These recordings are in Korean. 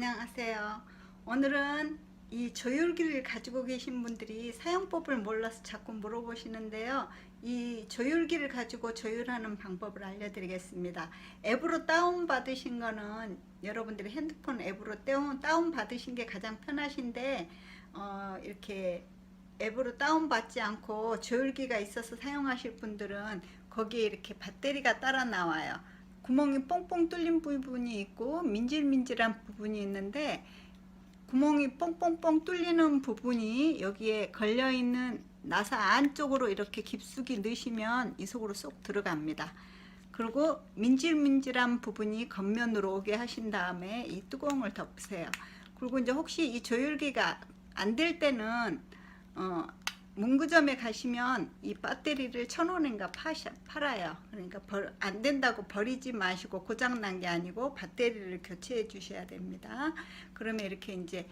안녕하세요. 오늘은 이 조율기를 가지고 계신 분들이 사용법을 몰라서 자꾸 물어보시는데요. 이 조율기를 가지고 조율하는 방법을 알려드리겠습니다. 앱으로 다운받으신 거는 여러분들이 핸드폰 앱으로 다운, 다운받으신 게 가장 편하신데 어, 이렇게 앱으로 다운받지 않고 조율기가 있어서 사용하실 분들은 거기에 이렇게 배터리가 따라 나와요. 구멍이 뽕뽕 뚫린 부분이 있고 민질민질한 부분이 있는데 구멍이 뽕뽕뽕 뚫리는 부분이 여기에 걸려있는 나사 안쪽으로 이렇게 깊숙이 넣으시면 이 속으로 쏙 들어갑니다. 그리고 민질민질한 부분이 겉면으로 오게 하신 다음에 이 뚜껑을 덮으세요. 그리고 이제 혹시 이 조율기가 안 될 때는 어, 문구점에 가시면 이 배터리를 천 원인가 파셔, 팔아요. 그러니까 벌, 안 된다고 버리지 마시고 고장 난 게 아니고 배터리를 교체해 주셔야 됩니다. 그러면 이렇게 이제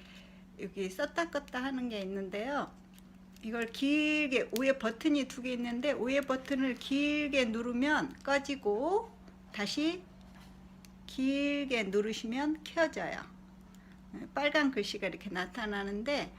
여기 썼다 껐다 하는 게 있는데요. 이걸 길게 위에 버튼이 두 개 있는데 위에 버튼을 길게 누르면 꺼지고 다시 길게 누르시면 켜져요. 빨간 글씨가 이렇게 나타나는데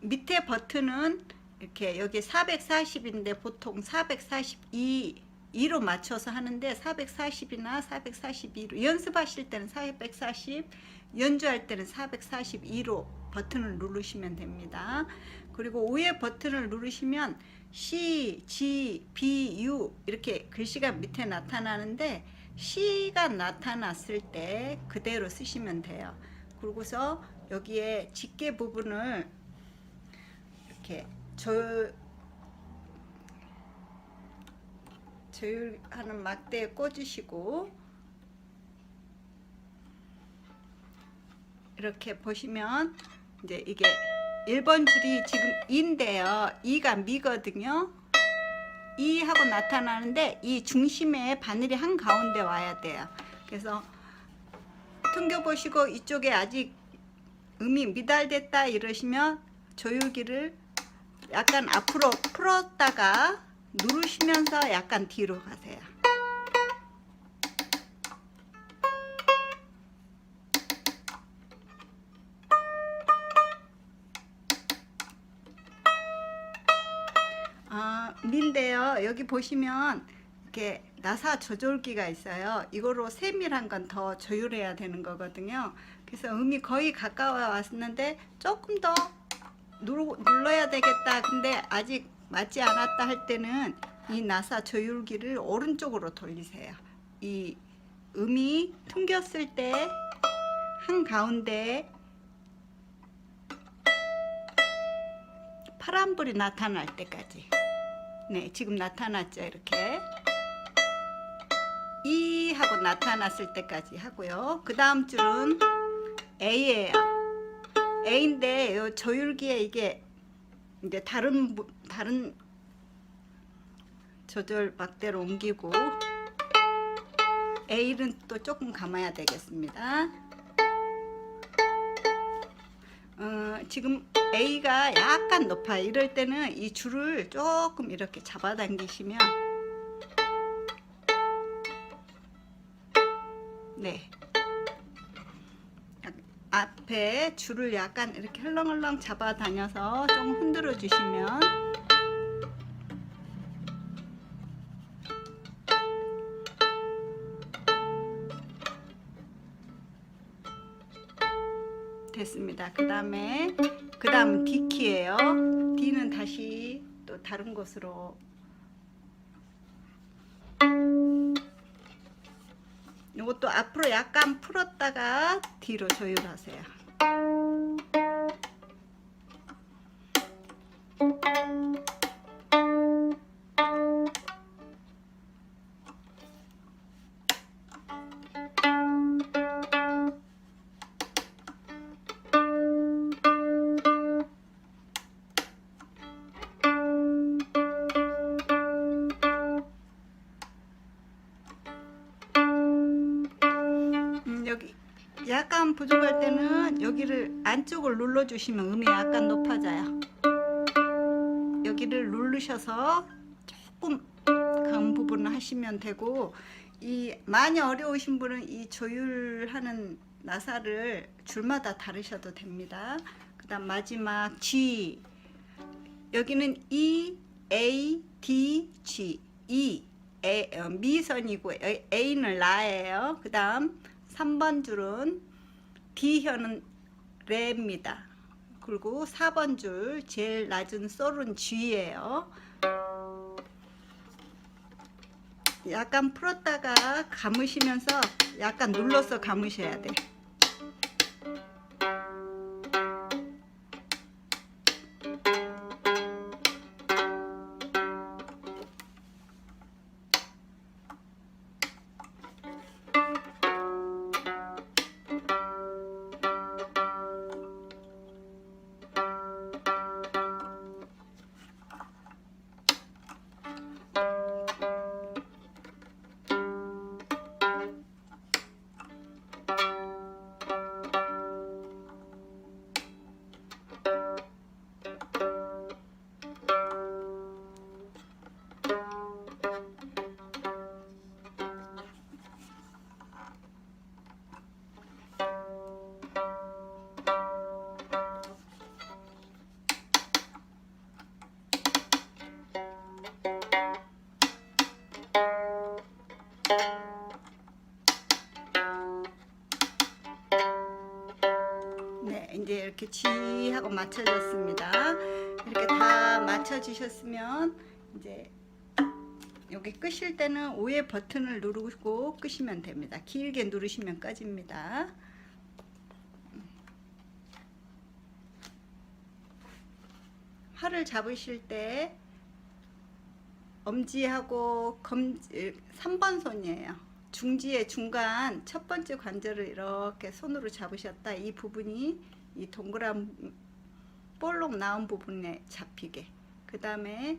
밑에 버튼은 이렇게 여기 440인데 보통 442 2로 맞춰서 하는데 440이나 442로 연습하실 때는 440 연주할 때는 442로 버튼을 누르시면 됩니다. 그리고 위에 버튼을 누르시면 C, G, B, U 이렇게 글씨가 밑에 나타나는데 C가 나타났을 때 그대로 쓰시면 돼요. 그러고서 여기에 집게 부분을 이렇게 저 조율하는 막대에 꽂으시고 이렇게 보시면 이제 이게 1번 줄이 지금 인데요. 2가 미거든요. 2 하고 나타나는데 이 중심에 바늘이 한 가운데 와야 돼요. 그래서 튕겨 보시고 이쪽에 아직 음이 미달됐다 이러시면 조율기를 약간 앞으로 풀었다가 누르시면서 약간 뒤로 가세요. 아, 민데요. 여기 보시면 이렇게 나사 조절기가 있어요. 이거로 세밀한 건 더 조율해야 되는 거거든요. 그래서 음이 거의 가까워 왔는데 조금 더 누르, 눌러야 되겠다. 근데 아직 맞지 않았다 할 때는 이 나사 조율기를 오른쪽으로 돌리세요. 이 음이 튕겼을 때 한 가운데 파란불이 나타날 때까지. 네, 지금 나타났죠. 이렇게. 이 하고 나타났을 때까지 하고요. 그 다음 줄은 A예요. A인데 요 조율기에 이게 이제 다른 부- 다른 조절 막대로 옮기고 A는 또 조금 감아야 되겠습니다. 어, 지금 A가 약간 높아요. 이럴 때는 이 줄을 조금 이렇게 잡아당기시면 네. 약- 앞에 줄을 약간 이렇게 헐렁헐렁 잡아 다녀서 좀 흔들어 주시면 됐습니다. 그 다음에 그 다음 D 키예요. D는 다시 또 다른 곳으로 이것도 앞으로 약간 풀었다가 뒤로 조율하세요. 약간 부족할 때는 여기를 안쪽을 눌러주시면 음이 약간 높아져요. 여기를 누르셔서 조금 간 부분을 하시면 되고 이 많이 어려우신 분은 이 조율하는 나사를 줄마다 다르셔도 됩니다. 그 다음 마지막 G 여기는 E A D G E A, 어, 미선이고 A는 라예요. 그 다음 3번 줄은 D현은 레입니다. 그리고 4번 줄 제일 낮은 솔은 G예요. 약간 풀었다가 감으시면서 약간 눌러서 감으셔야 돼. 네, 이제 이렇게 G 하고 맞춰졌습니다. 이렇게 다 맞춰주셨으면 이제 여기 끄실 때는 오의 버튼을 누르고 끄시면 됩니다. 길게 누르시면 꺼집니다. 활을 잡으실 때 엄지하고 검지 3번 손이에요. 중지의 중간 첫 번째 관절을 이렇게 손으로 잡으셨다. 이 부분이 이 동그란 볼록 나온 부분에 잡히게. 그 다음에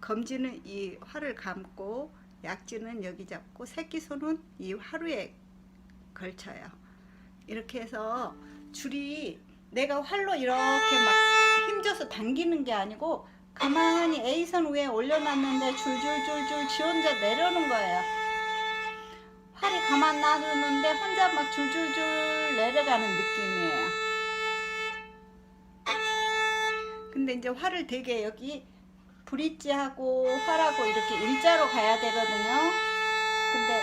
검지는 이 활을 감고 약지는 여기 잡고 새끼손은 이 화루에 걸쳐요. 이렇게 해서 줄이 내가 활로 이렇게 막 힘줘서 당기는 게 아니고 가만히 A선 위에 올려놨는데 줄줄줄줄 지 혼자 내려오는 거예요. 활이 가만 놔두는데 혼자 막 줄줄줄 내려가는 느낌이에요. 근데 이제 활을 되게 여기 브릿지하고 활하고 이렇게 일자로 가야 되거든요. 근데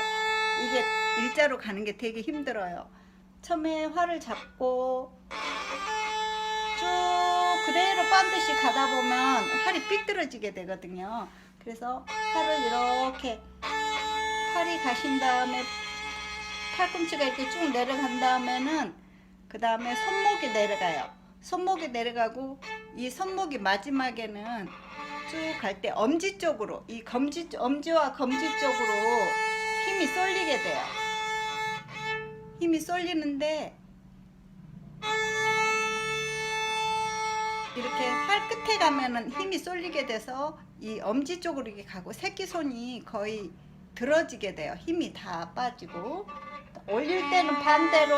이게 일자로 가는 게 되게 힘들어요. 처음에 활을 잡고 쭉 그대로 반드시 가다 보면 활이 삐뚤어지게 되거든요. 그래서 활을 이렇게 팔이 가신 다음에 팔꿈치가 이렇게 쭉 내려간 다음에는 그 다음에 손목이 내려가요. 손목이 내려가고 이 손목이 마지막에는 쭉 갈 때 엄지 쪽으로 이 검지 엄지와 검지 쪽으로 힘이 쏠리게 돼요. 힘이 쏠리는데 이렇게 팔 끝에 가면은 힘이 쏠리게 돼서 이 엄지 쪽으로 이렇게 가고 새끼 손이 거의 들어지게 돼요. 힘이 다 빠지고 올릴 때는 반대로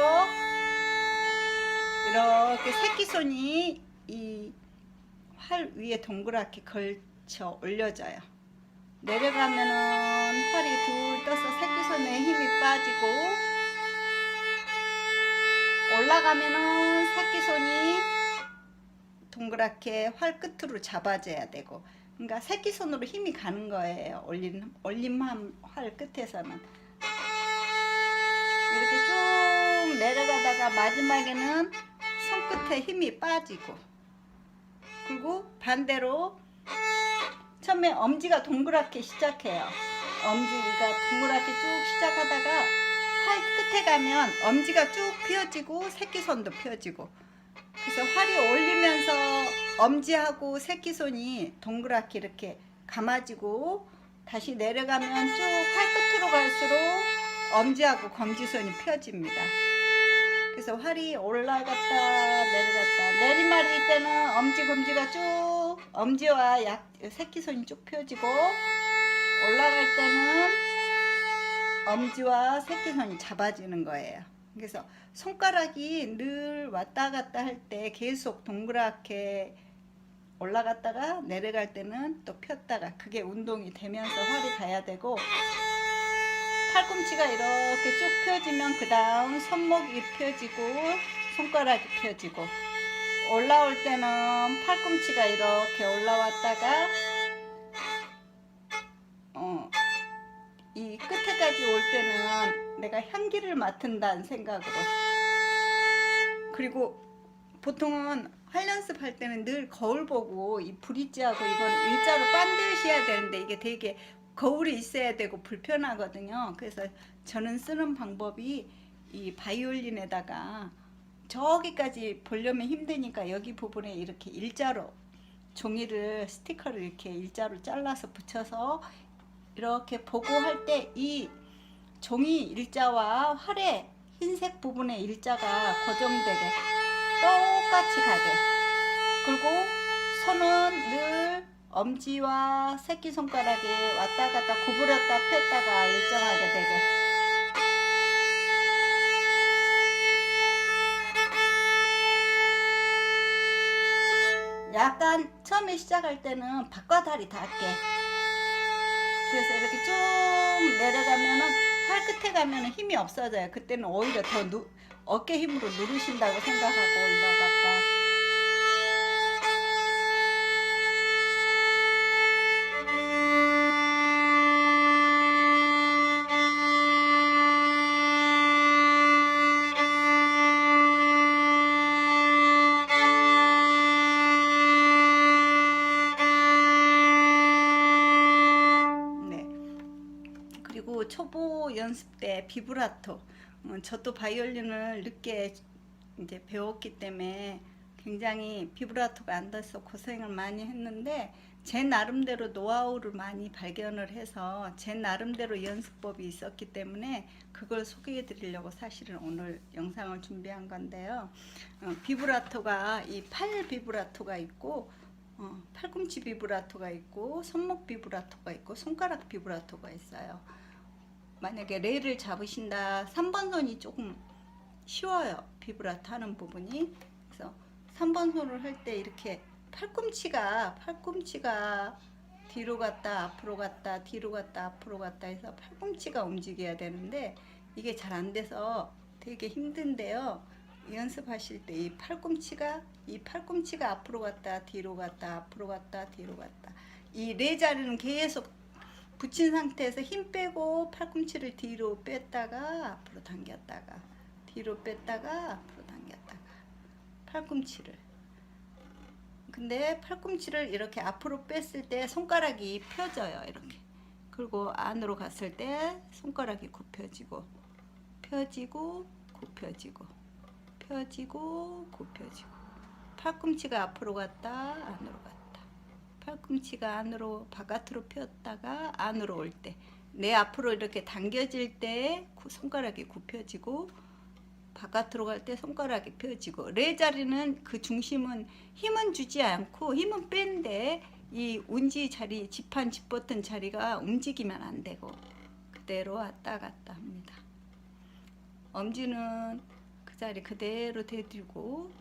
이렇게 새끼 손이 이 활 위에 동그랗게 걸쳐 올려져요. 내려가면은 활이 둘 떠서 새끼 손에 힘이 빠지고 올라가면은 새끼 손이 동그랗게 활 끝으로 잡아줘야 되고 그러니까 새끼 손으로 힘이 가는 거예요. 올린 올림함 활 끝에서는 이렇게 쭉 내려가다가 마지막에는 손끝에 힘이 빠지고 그리고 반대로 처음에 엄지가 동그랗게 시작해요. 엄지가 동그랗게 쭉 시작하다가 활 끝에 가면 엄지가 쭉 펴지고 새끼손도 펴지고 그래서 활이 올리면서 엄지하고 새끼손이 동그랗게 이렇게 감아지고 다시 내려가면 쭉 활 끝으로 갈수록 엄지하고 검지손이 펴집니다. 그래서 활이 올라갔다 내려갔다 내리막일 때는 엄지 검지가 쭉 엄지와 약 새끼손이 쭉 펴지고 올라갈 때는 엄지와 새끼손이 잡아지는 거예요. 그래서 손가락이 늘 왔다 갔다 할 때 계속 동그랗게 올라갔다가 내려갈 때는 또 폈다가 그게 운동이 되면서 활이 가야 되고 팔꿈치가 이렇게 쭉 펴지면 그 다음 손목이 펴지고 손가락이 펴지고 올라올 때는 팔꿈치가 이렇게 올라왔다가 어, 이 끝에까지 올 때는 내가 향기를 맡은다는 생각으로. 그리고 보통은 활 연습 할 때는 늘 거울 보고 이 브릿지하고 이거는 일자로 반드시 해야 되는데 이게 되게 거울이 있어야 되고 불편하거든요. 그래서 저는 쓰는 방법이 이 바이올린에다가 저기까지 보려면 힘드니까 여기 부분에 이렇게 일자로 종이를 스티커를 이렇게 일자로 잘라서 붙여서 이렇게 보고 할 때 이 종이 일자와 활의 흰색 부분의 일자가 고정되게 똑같이 가게. 그리고 손은 늘 엄지와 새끼손가락이 왔다 갔다 구부렸다 폈다가 일정하게 되게 약간 처음에 시작할 때는 바깥다리 닿게 그래서 이렇게 쭉 내려가면은 팔 끝에 가면은 힘이 없어져요. 그때는 오히려 더 누, 어깨 힘으로 누르신다고 생각하고 올라갔다 네. 초보 연습 때 비브라토. 어, 저도 바이올린을 늦게 이제 배웠기 때문에 굉장히 비브라토가 안 돼서 고생을 많이 했는데 제 나름대로 노하우를 많이 발견을 해서 제 나름대로 연습법이 있었기 때문에 그걸 소개해 드리려고 사실은 오늘 영상을 준비한 건데요. 어, 비브라토가 이 팔 비브라토가 있고 어, 팔꿈치 비브라토가 있고 손목 비브라토가 있고 손가락 비브라토가 있어요. 만약에 레를 잡으신다. 3번 손이 조금 쉬워요. 비브라토 하는 부분이. 그래서 3번 손을 할 때 이렇게 팔꿈치가 팔꿈치가 뒤로 갔다 앞으로 갔다 뒤로 갔다 앞으로 갔다 해서 팔꿈치가 움직여야 되는데 이게 잘 안 돼서 되게 힘든데요. 연습하실 때 이 팔꿈치가 이 팔꿈치가 앞으로 갔다 뒤로 갔다 앞으로 갔다 뒤로 갔다. 이네 자리는 계속 붙인 상태에서 힘 빼고 팔꿈치를 뒤로 뺐다가 앞으로 당겼다가 뒤로 뺐다가 앞으로 당겼다가 팔꿈치를. 근데 팔꿈치를 이렇게 앞으로 뺐을 때 손가락이 펴져요 이렇게. 그리고 안으로 갔을 때 손가락이 굽혀지고 펴지고 굽혀지고 펴지고 굽혀지고. 팔꿈치가 앞으로 갔다 안으로 갔다 팔꿈치가 안으로 바깥으로 폈다가 안으로 올 때 내 앞으로 이렇게 당겨질 때그 손가락이 굽혀지고 바깥으로 갈 때 손가락이 펴지고 레 자리는 그 중심은 힘은 주지 않고 힘은 뺀데 이 운지 자리 지판 집버튼 자리가 움직이면 안 되고 그대로 왔다 갔다 합니다. 엄지는 그 자리 그대로 대들고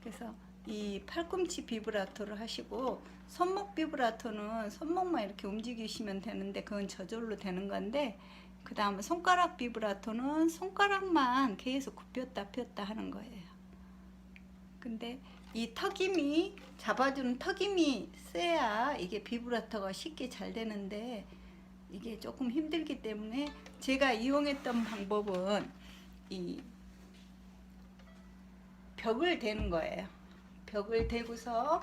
그래서 이 팔꿈치 비브라토를 하시고 손목 비브라토는 손목만 이렇게 움직이시면 되는데 그건 저절로 되는 건데 그 다음에 손가락 비브라토는 손가락만 계속 굽혔다 폈다 하는 거예요. 근데 이 턱힘이 잡아주는 턱힘이 세야 이게 비브라토가 쉽게 잘 되는데 이게 조금 힘들기 때문에 제가 이용했던 방법은 이 벽을 대는 거예요. 벽을 대고서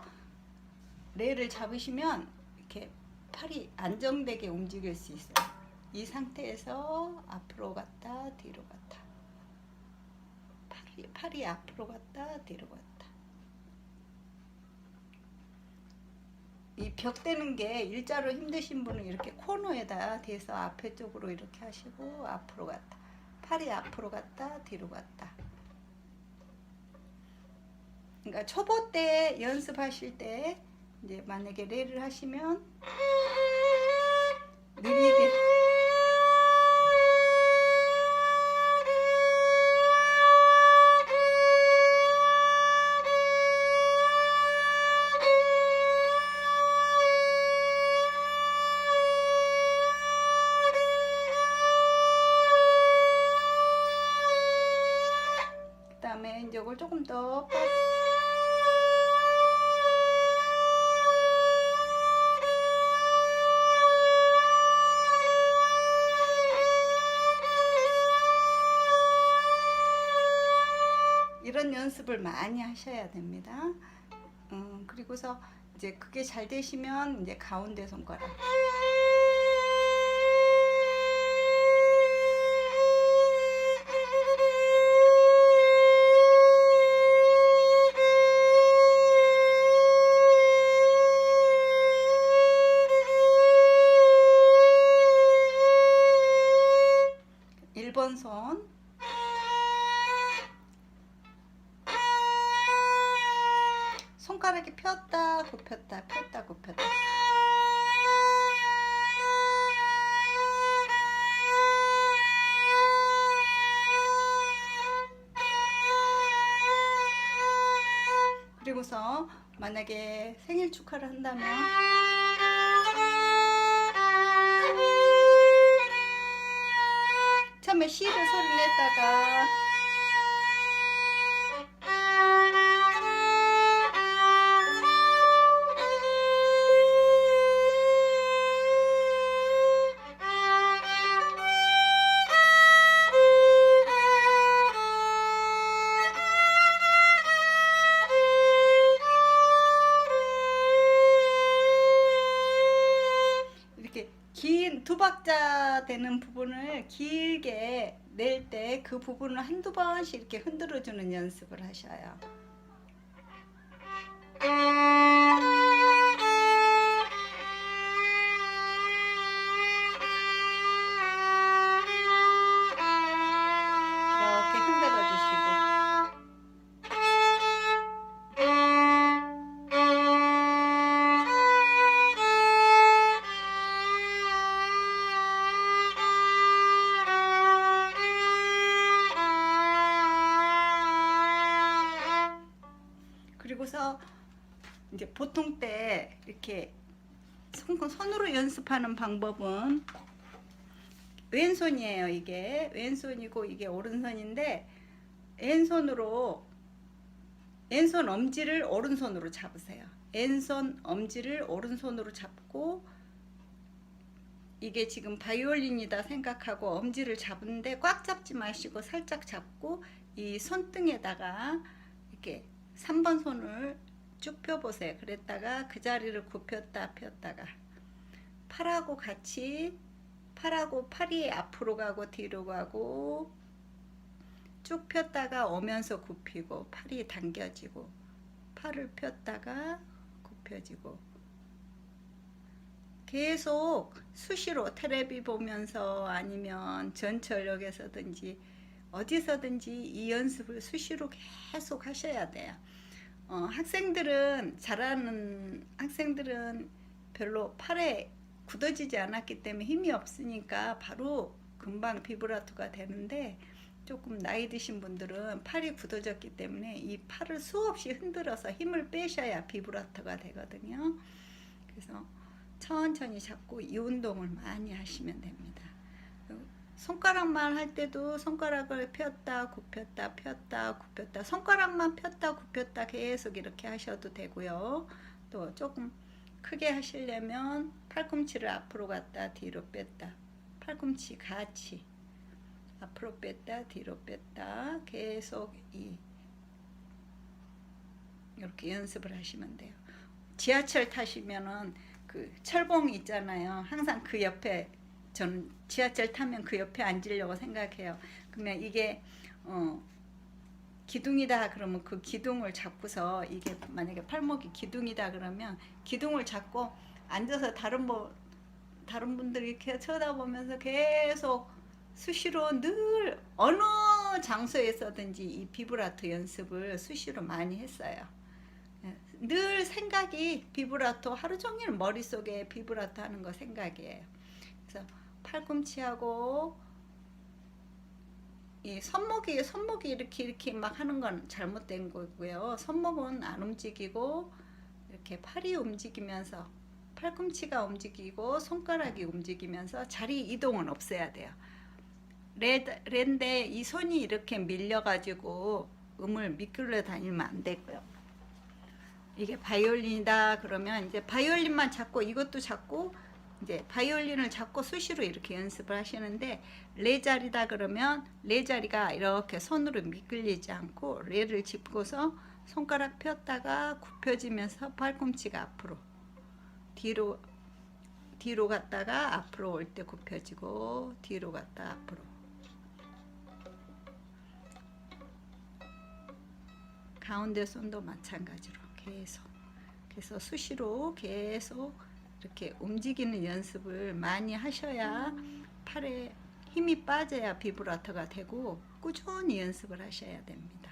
레를 잡으시면 이렇게 팔이 안정되게 움직일 수 있어요. 이 상태에서 앞으로 갔다 뒤로 갔다. 팔이, 팔이 앞으로 갔다 뒤로 갔다. 이 벽 대는 게 일자로 힘드신 분은 이렇게 코너에다 대서 앞에 쪽으로 이렇게 하시고 앞으로 갔다. 팔이 앞으로 갔다 뒤로 갔다 그러니까 초보 때 연습하실 때 이제 만약에 레를 하시면 느리게 그 다음에 이제 이걸 조금 더 빨리 이런 연습을 많이 하셔야 됩니다. 음, 그리고서 이제 그게 잘 되시면 이제 가운데 손가락. 일번 손. 손가락이 폈다 굽혔다 폈다 굽혔다. 그리고서 만약에 생일 축하를 한다면 처음에 시를 소리 냈다가 되는 부분을 길게 낼 때 그 부분을 한두 번씩 이렇게 흔들어 주는 연습을 하셔요. 보통 때 이렇게 손, 손으로 연습하는 방법은 왼손이에요 이게. 왼손이고 이게 오른손인데 왼손으로 왼손 엄지를 오른손으로 잡으세요. 왼손 엄지를 오른손으로 잡고 이게 지금 바이올린이다 생각하고 엄지를 잡는데 꽉 잡지 마시고 살짝 잡고 이 손등에다가 이렇게 3번 손을 쭉 펴보세요. 그랬다가 그 자리를 굽혔다 폈다가 팔하고 같이 팔하고 팔이 앞으로 가고 뒤로 가고 쭉 폈다가 오면서 굽히고 팔이 당겨지고 팔을 폈다가 굽혀지고 계속 수시로 테레비 보면서 아니면 전철역에서든지 어디서든지 이 연습을 수시로 계속 하셔야 돼요. 어, 학생들은 잘하는 학생들은 별로 팔에 굳어지지 않았기 때문에 힘이 없으니까 바로 금방 비브라토가 되는데 조금 나이 드신 분들은 팔이 굳어졌기 때문에 이 팔을 수없이 흔들어서 힘을 빼셔야 비브라토가 되거든요. 그래서 천천히 잡고 이 운동을 많이 하시면 됩니다. 손가락만 할 때도 손가락을 폈다 굽혔다 폈다 굽혔다 손가락만 폈다 굽혔다 계속 이렇게 하셔도 되고요. 또 조금 크게 하시려면 팔꿈치를 앞으로 갔다 뒤로 뺐다 팔꿈치 같이 앞으로 뺐다 뒤로 뺐다 계속 이 이렇게 연습을 하시면 돼요. 지하철 타시면은 그 철봉 있잖아요. 항상 그 옆에 저는 지하철 타면 그 옆에 앉으려고 생각해요. 그러면 이게 어 기둥이다 그러면 그 기둥을 잡고서 이게 만약에 팔목이 기둥이다 그러면 기둥을 잡고 앉아서 다른 뭐 다른 분들이 이렇게 쳐다보면서 계속 수시로 늘 어느 장소에서든지 이 비브라토 연습을 수시로 많이 했어요. 예, 늘 생각이 비브라토 하루 종일 머릿속에 비브라토 하는 거 생각이에요. 그래서 팔꿈치하고 이 손목이 손목이 이렇게 이렇게 막 하는 건 잘못된 거고요. 손목은 안 움직이고 이렇게 팔이 움직이면서 팔꿈치가 움직이고 손가락이 움직이면서 자리 이동은 없어야 돼요. 레, 랜데 이 손이 이렇게 밀려가지고 음을 미끌려 다니면 안 되고요. 이게 바이올린이다 그러면 이제 바이올린만 잡고 이것도 잡고 이제 바이올린을 잡고 수시로 이렇게 연습을 하시는데 레 자리다 그러면 레 자리가 이렇게 손으로 미끌리지 않고 레를 짚고서 손가락 폈다가 굽혀지면서 팔꿈치가 앞으로 뒤로 뒤로 갔다가 앞으로 올 때 굽혀지고 뒤로 갔다 앞으로. 가운데 손도 마찬가지로 계속 그래서 수시로 계속 이렇게 움직이는 연습을 많이 하셔야 팔에 힘이 빠져야 비브라토가 되고 꾸준히 연습을 하셔야 됩니다.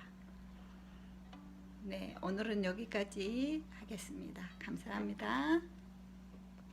네, 오늘은 여기까지 하겠습니다. 감사합니다.